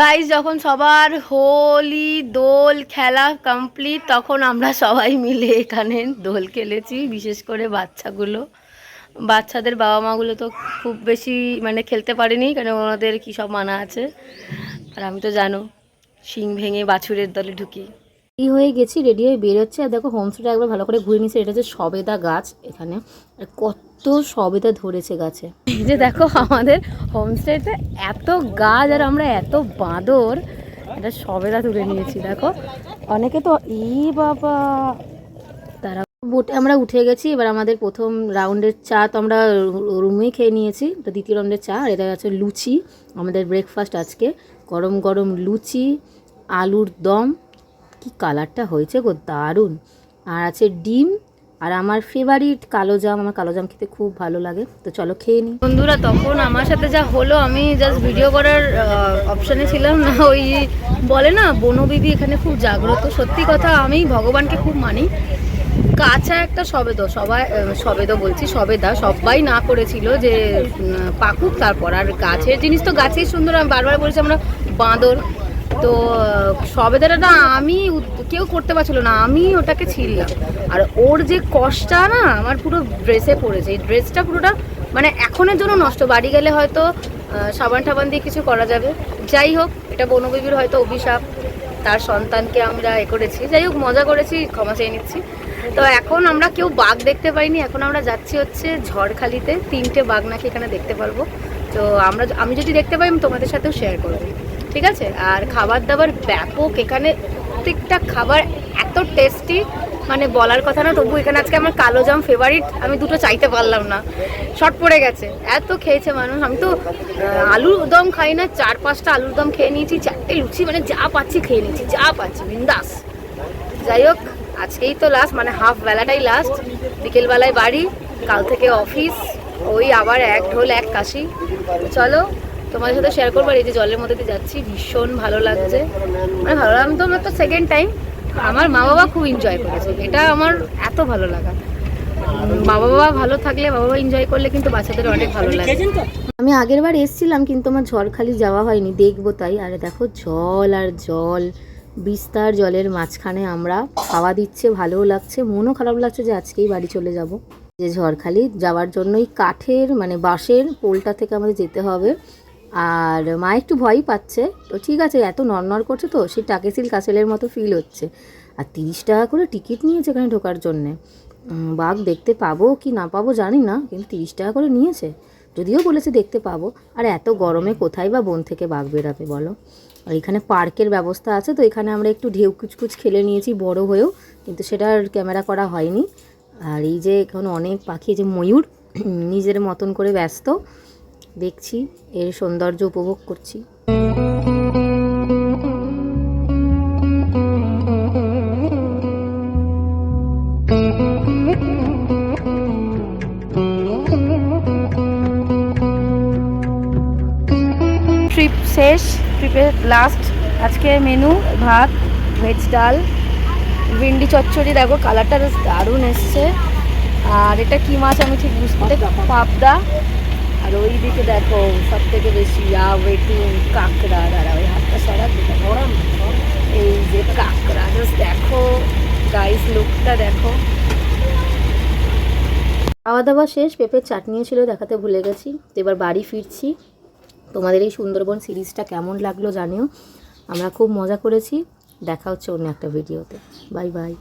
Guys যখন সবার হোলি, দোল, খেলা কমপ্লিট তখন আমরা সবাই মিলে এখানে দোল খেলেছি, বিশেষ করে বাচ্চাগুলো। বাচ্চাদের বাবা মাগুলো তো খুব বেশি মানে খেলতে পারেনি, কেন ওনাদের কী সব মানা আছে? আর আমি তো জানো, শিং ভেঙে বাছুরের দলে ঢুকি। এই হয়ে গেছি রেডি হয়ে বেরোচ্ছে। আর দেখো হোমস্টেটা একবার ভালো করে ঘুরে নিচ্ছে এটা হচ্ছে সবেদা গাছ এখানে। আর কত সবেদা ধরেছে গাছে। যে দেখো, আমাদের হোমস্টেতে এত গাছ আর আমরা এত বাঁদর, এটা সবেদা তুলে নিয়েছি, দেখো। অনেকে তো, ই বাবা। তারা বোটে আমরা উঠে গেছি, এবার আমাদের প্রথম রাউন্ডের চা তো আমরা রুমেই খেয়ে নিয়েছি তো দ্বিতীয় রাউন্ডের চা, আর এটা আছে লুচি, আমাদের ব্রেকফাস্ট আজকে। গরম গরম লুচি, আলুর দম কি কালারটা হয়েছে গো, দারুণ। আর আছে ডিম, আর আমার ফেভারিট কালো জাম, আমার কালো জাম খেতে খুব ভালো লাগে। তো চলো খেয়ে নিই বন্ধুরা, তখন আমার সাথে যা হলো, আমি জাস্ট ভিডিও করার অপশানে ছিলাম না। ওই বলে না বনবিবি এখানে খুব জাগ্রত। সত্যি কথা, আমি ভগবানকে খুব মানি। কাঁচা একটা সবেদ, সবাই সবেদ বলছি, সবেদা, সবাই না করেছিল যে পাকুক তারপর। আর গাছের জিনিস তো গাছেই সুন্দর, আমি বারবার বলেছি, আমরা বাঁদর তো সবেদাটা আমি কেউ করতে পারছিল না, আমি ওটাকে ছিললাম আর ওর যে কষ্টটা না, আমার পুরো ড্রেসে পড়েছে। এই ড্রেসটা পুরোটা মানে এখনের জন্য নষ্ট। বাড়ি গেলে হয়তো সাবান টাবান দিয়ে কিছু করা যাবে। যাই হোক, এটা বনবিবির হয়তো অভিশাপ। তার সন্তানকে আমরা এ করেছি। যাই হোক, মজা করেছি, ক্ষমা চেয়ে নিচ্ছি। তো এখন আমরা কেউ বাঘ দেখতে পাইনি। এখন আমরা যাচ্ছি হচ্ছে ঝড়খালিতে। তিনটে বাঘ নাকি এখানে দেখতে পারব। তো আমরা, আমি যদি দেখতে পাই, আমি তোমাদের সাথেও শেয়ার করব। ঠিক আছে? আর খাবার দাবার ব্যাপক এখানে। প্রত্যেকটা খাবার এত টেস্টি মানে বলার কথা না, তবু এখানে আজকে আমার কালো জাম ফেভারিট আমি দুটো চাইতে পারলাম না। শর্ট পড়ে গেছে। এত খেয়েছে মানুষ। আমি তো আলুর দম খাই না, চার পাঁচটা আলুর দম খেয়ে নিয়েছি, চারটে লুচি মানে যা পাচ্ছি খেয়ে নিয়েছি, যা পাচ্ছি, বিন্দাস। যাই হোক, আজকেই তো লাস্ট মানে হাফ বেলাটাই লাস্ট বিকেলবেলায় বাড়ি, কাল থেকে অফিস ওই আবার এক ঢোল, এক কাশি। চলো তোমাদের সাথে শেয়ার করব আর এই যে জলের মধ্যে দিয়ে যাচ্ছি ভীষণ ভালো লাগছে। মানে ভালো লাগতো আমার তো সেকেন্ড টাইম আমার মা বাবা খুব এনজয় করেছে। এটা আমার এত ভালো লাগা। মা বাবা ভালো থাকলে মা বাবা এনজয় করলে কিন্তু বাচ্চাদের অনেক ভালো লাগে। আমি আগের বার এসেছিলাম কিন্তু আমার ঝড়খালি যাওয়া হয়নি দেখব তাই। আরে দেখো জল আর জল বিস্তার জলের মাঝখানে আমরা খাওয়া দিচ্ছে ভালোও লাগছে। মনও খারাপ লাগছে যে আজকেই বাড়ি চলে যাব। যে ঝড়খালি যাওয়ার জন্যই কাঠের মানে বাঁশের পোলটা থেকে আমাদের যেতে হবে। আর মা একটু ভয়ই পাচ্ছে। তো ঠিক আছে, এত নড়নড় করছে তো সেই টাকেসিল কাসেলের মতো ফিল হচ্ছে। আর তিরিশ টাকা করে টিকিট নিয়েছে এখানে ঢোকার জন্যে। বাঘ দেখতে পাবো কি না পাবো জানি না, কিন্তু তিরিশ টাকা করে নিয়েছে। যদিও বলেছে দেখতে পাবো। আর এত গরমে কোথায় বা বন থেকে বাঘ বেরাবে বলো? আর এখানে পার্কের ব্যবস্থা আছে তো, এখানে আমরা একটু ঢেউ কুচকুচ খেলে নিয়েছি বড় হয়েও, কিন্তু সেটা ক্যামেরা করা হয়নি। আর এই যে এখন অনেক পাখি যে ময়ূর নিজের মতন করে ব্যস্ত। দেখছি, এর সৌন্দর্য উপভোগ করছি। ট্রিপ শেষ ট্রিপের লাস্ট আজকে মেনু ভাত ভেজ ডাল, ভিন্ডি চচ্চড়ি, দেখো কালারটা বেশ দারুণ এসছে। আর এটা কি মাছ আমি ঠিক বুঝতে পাবদা আর ওই দিকে দেখো সব থেকে বেশি ওয়েটিং কাঁকড়া দাঁড়া ওই হাতটা সরা গরম এই যে কাঁকড়া জাস্ট দেখো গাইস লুকটা দেখো। খাওয়া দাওয়া শেষ, পেঁপের চাটনিও ছিল, দেখাতে ভুলে গেছি। তো এবার বাড়ি ফিরছি। তোমাদের এই সুন্দরবন সিরিজটা কেমন লাগল জানিও। আমরা খুব মজা করেছি। দেখা হচ্ছে অন্য একটা ভিডিওতে। Bye bye.